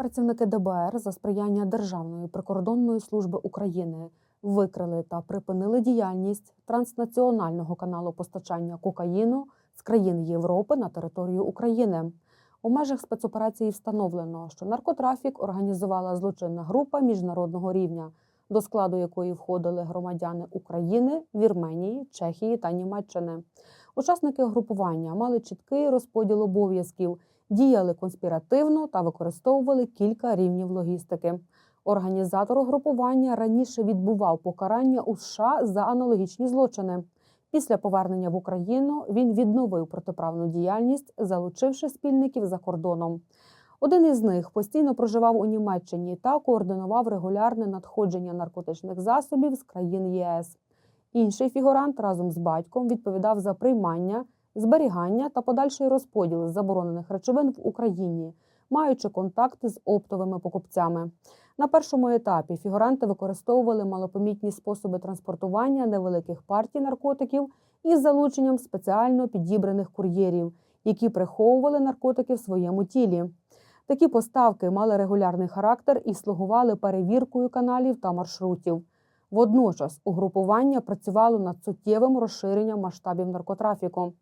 Працівники ДБР за сприяння Державної прикордонної служби України викрили та припинили діяльність транснаціонального каналу постачання кокаїну з країн Європи на територію України. У межах спецоперації встановлено, що наркотрафік організувала злочинна група міжнародного рівня, до складу якої входили громадяни України, Вірменії, Чехії та Німеччини. Учасники групування мали чіткий розподіл обов'язків, діяли конспіративно та використовували кілька рівнів логістики. Організатор угрупування раніше відбував покарання у США за аналогічні злочини. Після повернення в Україну він відновив протиправну діяльність, залучивши спільників за кордоном. Один із них постійно проживав у Німеччині та координував регулярне надходження наркотичних засобів з країн ЄС. Інший фігурант разом з батьком відповідав за приймання, зберігання та подальший розподіл заборонених речовин в Україні, маючи контакти з оптовими покупцями. На першому етапі фігуранти використовували малопомітні способи транспортування невеликих партій наркотиків із залученням спеціально підібраних кур'єрів, які приховували наркотики в своєму тілі. Такі поставки мали регулярний характер і слугували перевіркою каналів та маршрутів. Водночас угрупування працювало над суттєвим розширенням масштабів наркотрафіку.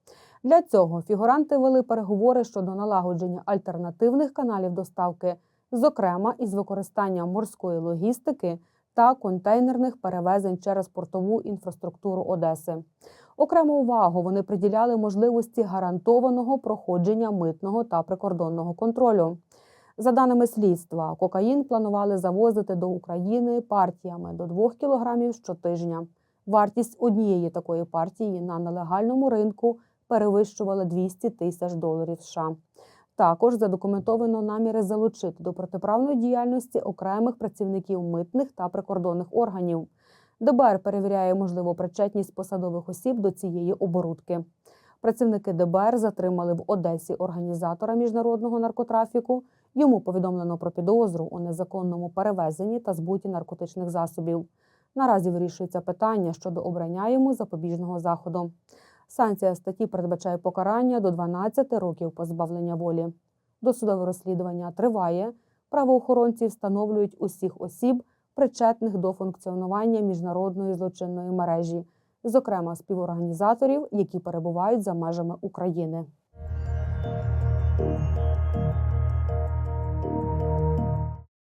Для цього фігуранти вели переговори щодо налагодження альтернативних каналів доставки, зокрема із використанням морської логістики та контейнерних перевезень через портову інфраструктуру Одеси. Окрему увагу вони приділяли можливості гарантованого проходження митного та прикордонного контролю. За даними слідства, кокаїн планували завозити до України партіями до 2 кілограмів щотижня. Вартість однієї такої партії на нелегальному ринку перевищувала 200 тисяч доларів США. Також задокументовано наміри залучити до протиправної діяльності окремих працівників митних та прикордонних органів. ДБР перевіряє можливу причетність посадових осіб до цієї оборудки. Працівники ДБР затримали в Одесі організатора міжнародного наркотрафіку. Йому повідомлено про підозру у незаконному перевезенні та збуті наркотичних засобів. Наразі вирішується питання щодо обрання йому запобіжного заходу. Санкція статті передбачає покарання до 12 років позбавлення волі. Досудове розслідування триває. Правоохоронці встановлюють усіх осіб, причетних до функціонування міжнародної злочинної мережі, зокрема співорганізаторів, які перебувають за межами України.